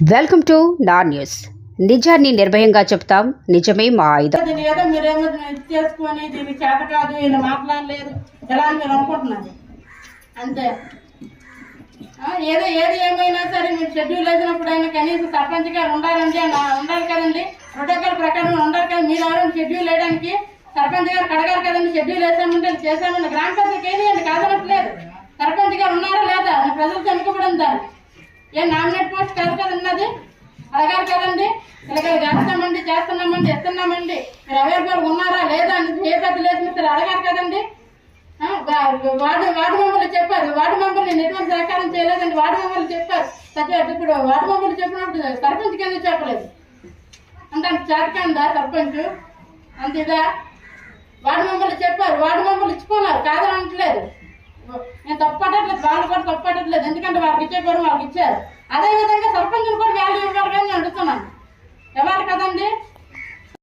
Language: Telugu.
వెల్కమ్ టు నా న్యూస్. నిజాన్ని నిర్భయంగా చెప్తాం. నిజమే మా ఆయుధం. దీని ఏదో మీరేమో చేసుకొని దీని చేత కాదు ఈయన మాట్లాడలేదు. ఎలా అని మీరు అనుకుంటున్నారు? అంతే. ఆ, ఏదో ఏది ఏమైనా సరే మీరు షెడ్యూల్ వేసినప్పుడు అయినా కనీసం సర్పంచ్ గారు ఉండాలండి అని ఉండాలి కదండి. ప్రోటోకాల్ ప్రకారం ఉండాలి కదా. మీరు ఎవరైనా షెడ్యూల్ వేయడానికి సర్పంచ్ గారు కడగారు కదండి. షెడ్యూల్ వేసామంటే చేసామండి గ్రామ పంచాయతీ అని కాదనట్లేదు. సర్పంచ్ గారు ఉన్నారా లేదా? అని ప్రజలు ఎన్నుకోబడింది దాన్ని ఏ నామినేట్ పోస్ట్ కాదు అడగారు కదండి? ఇలాగ చేస్తామండి చేస్తున్నామండి ఇస్తున్నామండి మీరు అవైలబుల్ ఉన్నారా లేదా అని ఏ పెద్ద లేదు మీరు అడగారు కదండి? వార్డు వార్డు మెంబర్లు చెప్పారు. వార్డు మెంబర్లు నేను ఎటువంటి సహకారం చేయలేదండి. వార్డు మెంబర్లు చెప్పారు. సత్య ఇప్పుడు వార్డు మెంబర్లు చెప్పినప్పుడు సర్పంచ్ కింద చెప్పలేదు. అంటే అంత చేతకండా సర్పంచ్? అంత ఇదా? వార్డు మెంబర్లు చెప్పారు. వార్డు మెంబర్లు ఇచ్చుకున్నారు కాదని అనట్లేదు. నేను తప్పట్టట్లేదు వాళ్ళు కూడా తప్పట్టట్లేదు ఎందుకంటే వాళ్ళకి ఇచ్చే కూడా వాళ్ళకి ఇచ్చారు. అదే విధంగా సర్పంచ్ डबल कदम दे